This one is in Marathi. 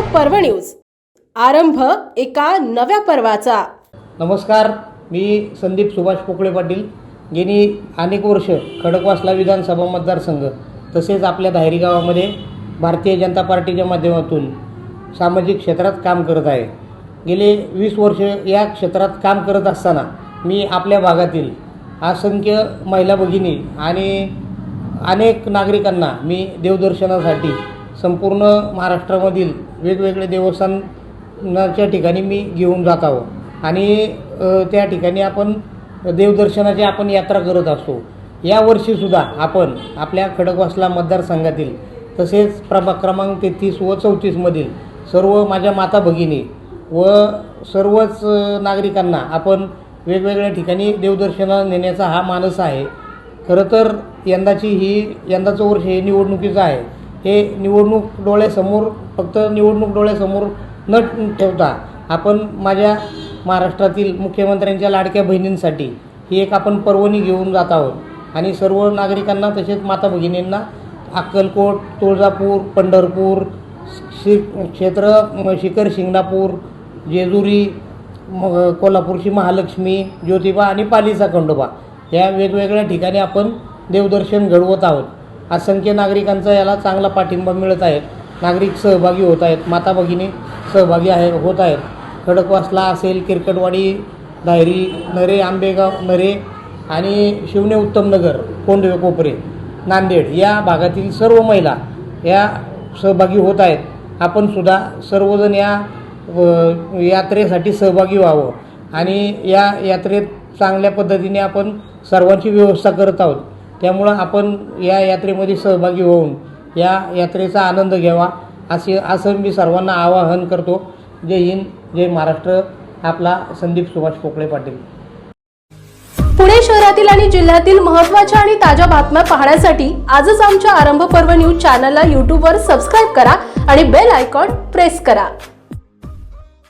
पर्व न्यूज. आरंभ एका नव्या पर्वाचा. नमस्कार मी संदीप सुभाष पोकळे पाटील. गेली अनेक वर्ष खडकवासला विधानसभा मतदारसंघ तसेच आपल्या धायरी गावामध्ये भारतीय जनता पार्टीच्या माध्यमातून सामाजिक क्षेत्रात काम करत आहे. गेले वीस वर्ष या क्षेत्रात काम करत असताना मी आपल्या भागातील असंख्य महिला भगिनी आणि अनेक नागरिकांना मी देवदर्शनासाठी संपूर्ण महाराष्ट्रामधील वेगवेगळे देवस्थानाच्या ठिकाणी मी घेऊन जात आहो आणि त्या ठिकाणी आपण देवदर्शनाची आपण यात्रा करत असतो. यावर्षीसुद्धा आपण आपल्या खडकवासला मतदारसंघातील तसेच प्रभाग क्रमांक तेहतीस व चौतीसमधील सर्व माझ्या माता भगिनी व सर्वच नागरिकांना आपण वेगवेगळ्या ठिकाणी देवदर्शनाला नेण्याचा हा मानस आहे. खरं तर यंदाची ही यंदाचं वर्ष हे निवडणुकीचं आहे. हे निवडणूक डोळ्यासमोर फक्त निवडणूक डोळ्यासमोर न ठेवता आपण माझ्या महाराष्ट्रातील मुख्यमंत्र्यांच्या लाडक्या बहिणींसाठी ही एक आपण पर्वणी घेऊन जात आहोत. आणि सर्व नागरिकांना तसेच माता भगिनींना अक्कलकोट तुळजापूर पंढरपूर शि क्षेत्र शिखर शिंगणापूर जेजुरी मग कोल्हापूरची महालक्ष्मी ज्योतिबा आणि पालीचा खंडोबा या वेगवेगळ्या ठिकाणी आपण देवदर्शन घडवत आहोत. असंख्य नागरिकांचा याला चांगला पाठिंबा मिळत आहे. नागरिक सहभागी होत आहेत. माता भगिनी सहभागी आहे होत आहेत. खडकवासला असेल किरकटवाडी दायरी नरे आंबेगाव नरे आणि शिवने उत्तमनगर कोंडवे कोपरे नांदेड या भागातील सर्व महिला या सहभागी होत आहेत. आपण सुद्धा सर्वजण या व यात्रेसाठी सहभागी व्हावं आणि या यात्रेत चांगल्या पद्धतीने आपण सर्वांची व्यवस्था करत आहोत. त्यामुळं आपण या यात्रेमध्ये सहभागी होऊन या यात्रेचा आनंद घ्यावा असे असं मी सर्वांना आवाहन करतो. जय हिंद जय महाराष्ट्र. आपला संदीप सुभाष पोकळे पाटील. पुणे शहरातील आणि जिल्ह्यातील महत्त्वाच्या आणि ताज्या बातम्या पाहण्यासाठी आजच आमच्या आरंभ पर्व न्यूज चॅनलला यूट्यूबवर सबस्क्राईब करा आणि बेल आयकॉन प्रेस करा.